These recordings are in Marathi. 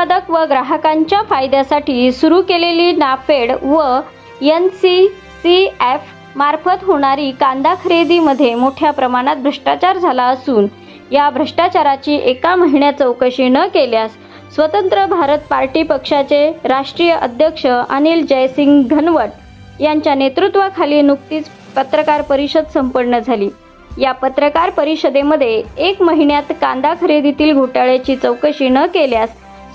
उत्पादक व ग्राहकांच्या फायद्यासाठी सुरू केलेली नाफेड व एन सी सी एफ मार्फत होणारी कांदा खरेदीमध्ये मोठ्या प्रमाणात भ्रष्टाचार झाला असून या भ्रष्टाचाराची एका महिन्यात चौकशी न केल्यास स्वतंत्र भारत पार्टी पक्षाचे राष्ट्रीय अध्यक्ष अनिल जयसिंग घनवट यांच्या नेतृत्वाखाली नुकतीच पत्रकार परिषद संपन्न झाली. या पत्रकार परिषदेमध्ये एक महिन्यात कांदा खरेदीतील घोटाळ्याची चौकशी न केल्यास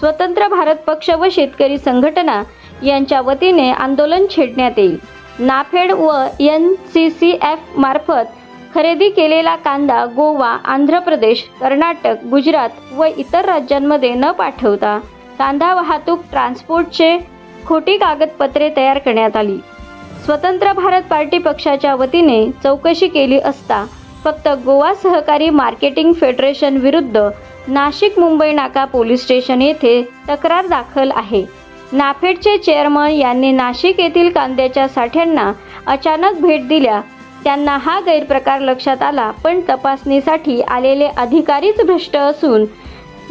स्वतंत्र भारत पक्ष व शेतकरी संघटना यांच्या वतीने आंदोलन छेडण्यात येईल. नाफेड व एन सी सी एफ मार्फत खरेदी केलेला कांदा गोवा आंध्र प्रदेश कर्नाटक गुजरात व इतर राज्यांमध्ये न पाठवता कांदा वाहतूक ट्रान्सपोर्टचे खोटी कागदपत्रे तयार करण्यात आली. स्वतंत्र भारत पार्टी पक्षाच्या वतीने चौकशी केली असता फक्त गोवा सहकारी मार्केटिंग फेडरेशन विरुद्ध नाशिक मुंबई नाका पोलीस स्टेशन येथे तक्रार दाखल आहे. नाफेडचे चेअरमन यांनी नाशिक येथील कांद्याच्या साठ्यांना अचानक भेट दिल्या. त्यांना हा गैरप्रकार लक्षात आला पण तपासणीसाठी आलेले अधिकारीच भ्रष्ट असून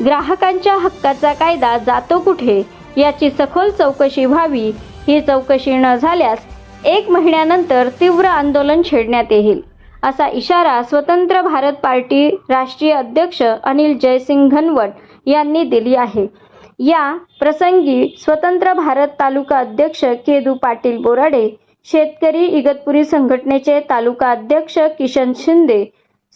ग्राहकांच्या हक्काचा कायदा जातो कुठे याची सखोल चौकशी व्हावी ही चौकशी न झाल्यास एक महिन्यानंतर तीव्र आंदोलन छेडण्यात येईल. असा इशारा स्वतंत्र भारत पार्टी राष्ट्रीय अध्यक्ष अनिल जयसिंग घनवट यांनी दिली आहे. या प्रसंगी स्वतंत्र भारत तालुका अध्यक्ष केदू पाटील बोराडे शेतकरी इगतपुरी संघटनेचे तालुका अध्यक्ष किशन शिंदे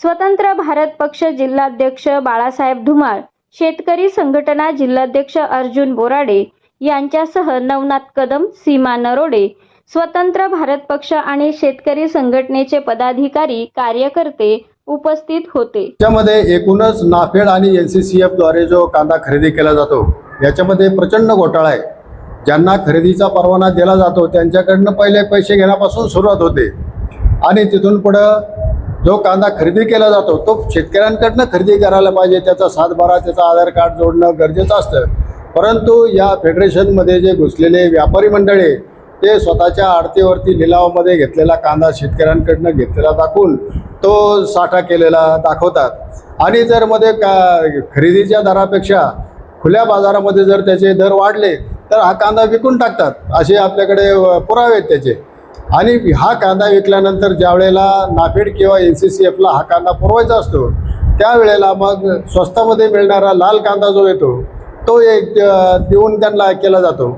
स्वतंत्र भारत पक्ष जिल्हाध्यक्ष बाळासाहेब धुमाळ शेतकरी संघटना जिल्हाध्यक्ष अर्जुन बोराडे यांच्यासह नवनाथ कदम सीमा नरोडे स्वतंत्र भारत पक्ष आणि शेतकरी संघटनेचे पदाधिकारी कार्यकर्ते उपस्थित होते. त्यामध्ये एकूणच नाफेड आणि एन सी सी एफद्वारे जो कांदा खरेदी केला जातो याच्यामध्ये प्रचंड घोटाळा आहे. ज्यांना खरेदीचा परवाना दिला जातो त्यांच्याकडनं पहिले पैसे घेण्यापासून सुरुवात होते. आणि तिथून पुढं जो कांदा खरेदी केला जातो तो शेतकऱ्यांकडनं खरेदी करायला पाहिजे. त्याचा सातबारा त्याचा आधार कार्ड जोडणं गरजेचं असतं. परंतु या फेडरेशनमध्ये जे घुसलेले व्यापारी मंडळी ते स्वतःच्या आडतीवरती लिलावामध्ये घेतलेला कांदा शेतकऱ्यांकडनं घेतलेला दाखवून तो साठा केलेला दाखवतात. आणि जर मध्ये का खरेदीच्या दरापेक्षा खुल्या बाजारामध्ये जर त्याचे दर वाढले तर हा कांदा विकून टाकतात. असे आपल्याकडे पुरावे आहेत त्याचे. आणि हा कांदा विकल्यानंतर ज्या वेळेला नाफेड किंवा एन सी सी एफला हा कांदा पुरवायचा असतो त्यावेळेला मग स्वस्तामध्ये मिळणारा लाल कांदा जो येतो तो एक देऊन त्यांना केला जातो.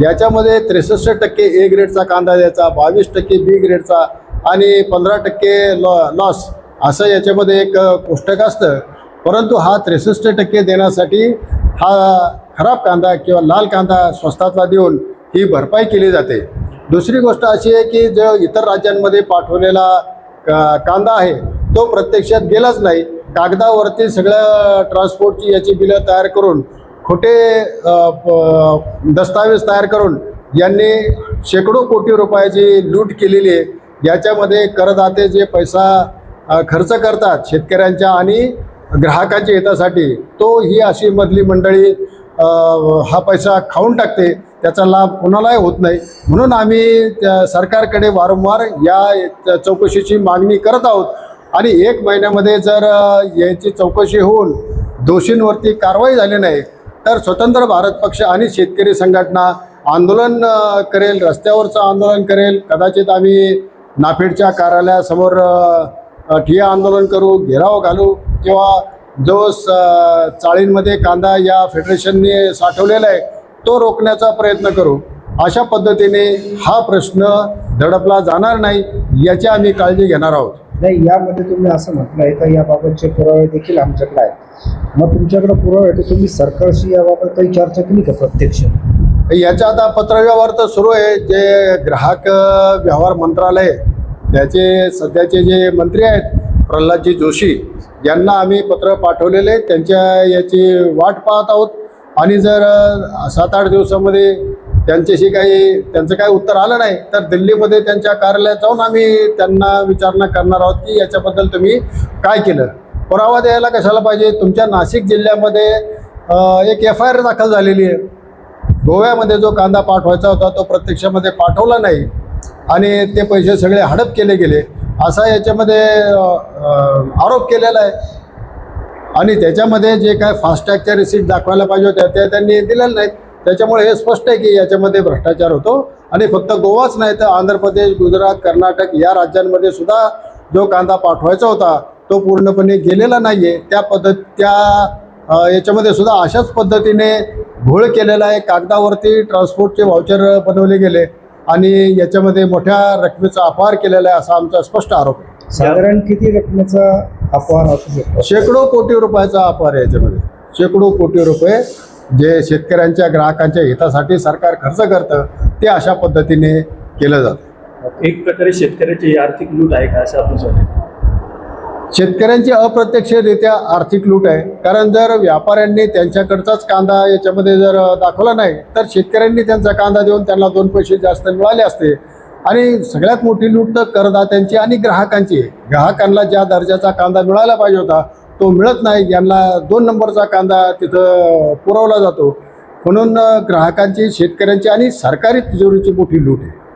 याच्यामध्ये त्रेसष्ट टक्के ए ग्रेडचा कांदा द्यायचा बावीस टक्के बी ग्रेडचा आणि पंधरा टक्के लॉ लॉस असं याच्यामध्ये एक कोष्टक असतं. परंतु हा त्रेसष्ट टक्के देण्यासाठी हा खराब कांदा किंवा लाल कांदा स्वस्तातला देऊन ही भरपाई केली जाते. दुसरी गोष्ट अशी आहे की जो इतर राज्यांमध्ये पाठवलेला का कांदा आहे तो प्रत्यक्षात गेलाच नाही. कागदावरती सगळ्या ट्रान्सपोर्टची याची बिलं तयार करून खोटे प- दस्तावेज तयार करून यांनी शेकडो कोटी रुपयाची लूट केलेली आहे. याच्यामध्ये करदाते जे पैसा खर्च करतात शेतकऱ्यांच्या आणि ग्राहकांच्या हितासाठी तो ही अशी मधली मंडळी हा पैसा खाऊन टाकते त्याचा लाभ कोणालाही होत नाही. म्हणून आम्ही त्या सरकारकडे वारंवार या चौकशीची मागणी करत आहोत. आणि एक महिन्यामध्ये जर यांची याची चौकशी होऊन दोषींवरती कारवाई झाली नाही तर स्वतंत्र भारत पक्ष आणि शेतकरी संघटना आंदोलन करेल रस्त्यावरचं आंदोलन करेल. कदाचित आम्ही नाफेडच्या कार्यालयासमोर ठिया आंदोलन करू घेराव घालू किंवा जो स चाळींमध्ये कांदा या फेडरेशनने साठवलेला आहे तो रोखण्याचा प्रयत्न करू. अशा पद्धतीने हा प्रश्न दडपला जाणार नाही याची आम्ही काळजी घेणार आहोत. नाही यामध्ये तुम्ही असं म्हटलं आहे का याबाबतचे पुरावे देखील आमच्याकडे आहेत. मग तुमच्याकडे पुरावे तर तुम्ही सरकारशी याबाबत काही चर्चा केली का प्रत्यक्ष? याचा आता पत्रव्यवहार तर सुरू आहे. जे ग्राहक व्यवहार मंत्रालय त्याचे सध्याचे जे मंत्री आहेत प्रल्हादजी जोशी यांना आम्ही पत्र पाठवलेले. त्यांच्या याची वाट पाहत आहोत. आणि जर सात आठ दिवसामध्ये त्यांच्याशी काही त्यांचं काही उत्तर आलं नाही तर दिल्लीमध्ये त्यांच्या कार्यालयात जाऊन आम्ही त्यांना विचारणा करणार आहोत की याच्याबद्दल तुम्ही काय केलं. पुरावा द्यायला कशाला पाहिजे? तुमच्या नाशिक जिल्ह्यामध्ये एक एफ आय आर दाखल झालेली आहे. गोव्यामध्ये जो कांदा पाठवायचा होता तो प्रत्यक्षामध्ये पाठवला नाही. आणि ते पैसे सगळे हडप केले गेले. असा याच्यामध्ये आरोप केलेला आहे. आणि त्याच्यामध्ये जे काय फास्टॅगच्या रिसीट दाखवायला पाहिजे होत्या त्या त्यांनी दिलेल्या नाहीत. त्याच्यामुळे हे स्पष्ट आहे की याच्यामध्ये भ्रष्टाचार होतो. आणि फक्त गोवाच नाही तर आंध्र प्रदेश गुजरात कर्नाटक या राज्यांमध्ये सुद्धा जो कांदा पाठवायचा होता तो पूर्णपणे गेलेला नाही आहे त्या पद्धत त्या याच्यामध्ये सुद्धा अशाच पद्धतीने घोळ केलेला आहे. कागदावरती ट्रान्सपोर्टचे व्हाउचर बनवले गेले आणि याच्यामध्ये मोठ्या रकमेचा अपहार केलेला आहे असा आमचा स्पष्ट आरोप आहे. साधारण किती रकमेचा अपहार असू शकतो? शेकडो कोटी रुपयाचा अपहार आहे याच्यामध्ये. शेकडो कोटी रुपये जे शेतकऱ्यांच्या ग्राहकांच्या हितासाठी सरकार खर्च करतं ते अशा पद्धतीने केलं जातं. एक प्रकारे शेतकऱ्याची आर्थिक लूट आहे का असं आपण शेतकऱ्यांची अप्रत्यक्षरित्या आर्थिक लूट आहे. कारण जर व्यापाऱ्यांनी त्यांच्याकडचाच कांदा याच्यामध्ये जर दाखवला नाही तर शेतकऱ्यांनी त्यांचा कांदा देऊन त्यांना दोन पैसे जास्त मिळाले असते. आणि सगळ्यात मोठी लूट तर करदात्यांची आणि ग्राहकांची आहे. ग्राहकांना ज्या दर्जाचा कांदा मिळायला पाहिजे होता तो मिळत नाही. यांना दोन नंबरचा कांदा तिथं पुरवला जातो. म्हणून ग्राहकांची शेतकऱ्यांची आणि सरकारी तिजोरीची मोठी लूट आहे.